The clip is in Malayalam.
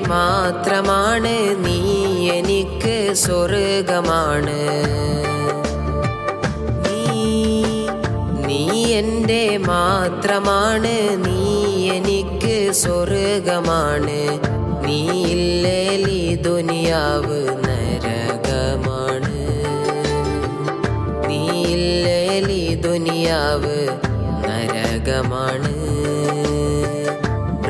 മാത്രമാണ് നീ എനിക്ക് സ്വർഗമാണ്. നീ എന്റെ മാത്രമാണ് നീ എനിക്ക് സ്വർഗമാണ്. നീ ഇല്ലേ ഇല്ലേലി ദുനിയാവ് നരകമാണ്. നീ ഇല്ലേ ഇല്ലേലി ദുനിയാവ് നരകമാണ്.